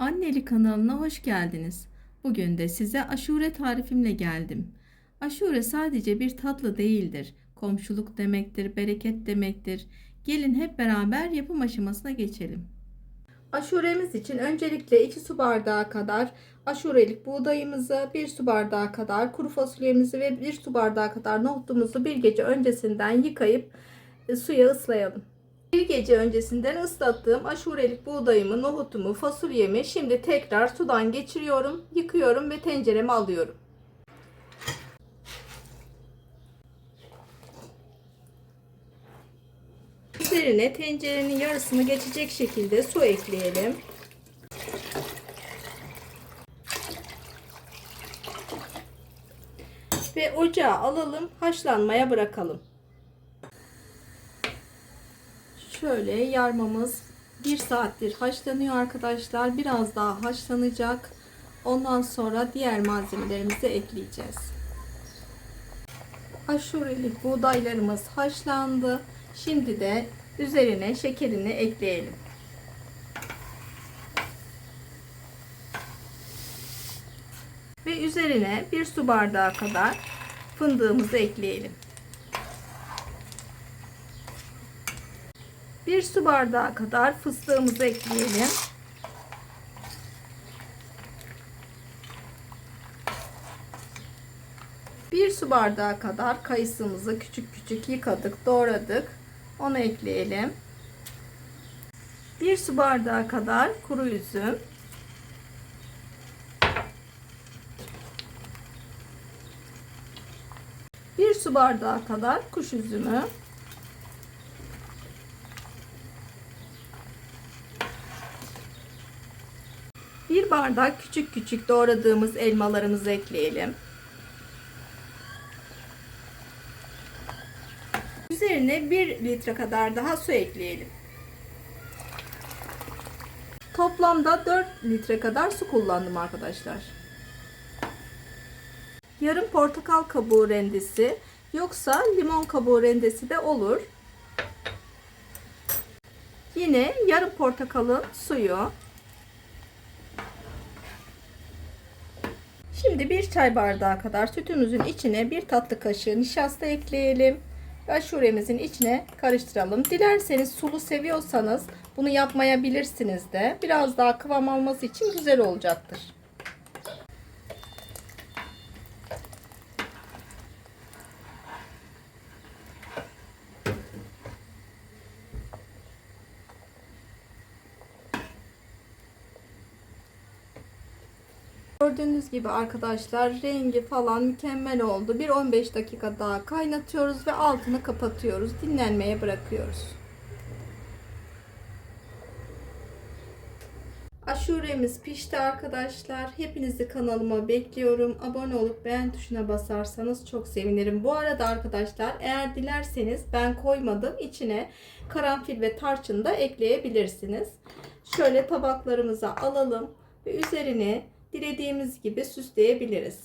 Anneli kanalına hoş geldiniz. Bugün de size aşure tarifimle geldim. Aşure sadece bir tatlı değildir. Komşuluk demektir, bereket demektir. Gelin hep beraber yapım aşamasına geçelim. Aşuremiz için öncelikle 2 su bardağı kadar aşurelik buğdayımızı, 1 su bardağı kadar kuru fasulyemizi ve 1 su bardağı kadar nohutumuzu bir gece öncesinden yıkayıp e, suya ıslayalım. Bir gece öncesinden ıslattığım aşurelik buğdayımı, nohutumu, fasulyemi şimdi tekrar sudan geçiriyorum, yıkıyorum ve tencereme alıyorum. Üzerine tencerenin yarısını geçecek şekilde su ekleyelim. Ve ocağa alalım, haşlanmaya bırakalım. Şöyle yarmamız 1 saattir haşlanıyor arkadaşlar. Biraz daha haşlanacak. Ondan sonra diğer malzemelerimizi ekleyeceğiz. Aşurelik buğdaylarımız haşlandı. Şimdi de üzerine şekerini ekleyelim. Ve üzerine bir su bardağı kadar fındığımızı ekleyelim. Bir su bardağı kadar fıstığımızı ekleyelim. Bir su bardağı kadar kayısımızı küçük küçük yıkadık, doğradık. Onu ekleyelim. Bir su bardağı kadar kuru üzüm. Bir su bardağı kadar kuş üzümü. Bir bardak küçük küçük doğradığımız elmalarımızı ekleyelim. Üzerine 1 litre kadar daha su ekleyelim. Toplamda 4 litre kadar su kullandım arkadaşlar. Yarım portakal kabuğu rendesi yoksa limon kabuğu rendesi de olur. Yine yarım portakalın suyu. Şimdi bir çay bardağı kadar sütümüzün içine bir tatlı kaşığı nişasta ekleyelim. Ve aşuremizin içine karıştıralım. Dilerseniz sulu seviyorsanız bunu yapmayabilirsiniz de. Biraz daha kıvam alması için güzel olacaktır. Gördüğünüz gibi arkadaşlar rengi falan mükemmel oldu. Bir 15 dakika daha kaynatıyoruz ve altını kapatıyoruz. Dinlenmeye bırakıyoruz. Aşuremiz pişti arkadaşlar. Hepinizi kanalıma bekliyorum. Abone olup beğen tuşuna basarsanız çok sevinirim. Bu arada arkadaşlar eğer dilerseniz ben koymadım içine karanfil ve tarçın da ekleyebilirsiniz. Şöyle tabaklarımıza alalım ve üzerine dilediğimiz gibi süsleyebiliriz.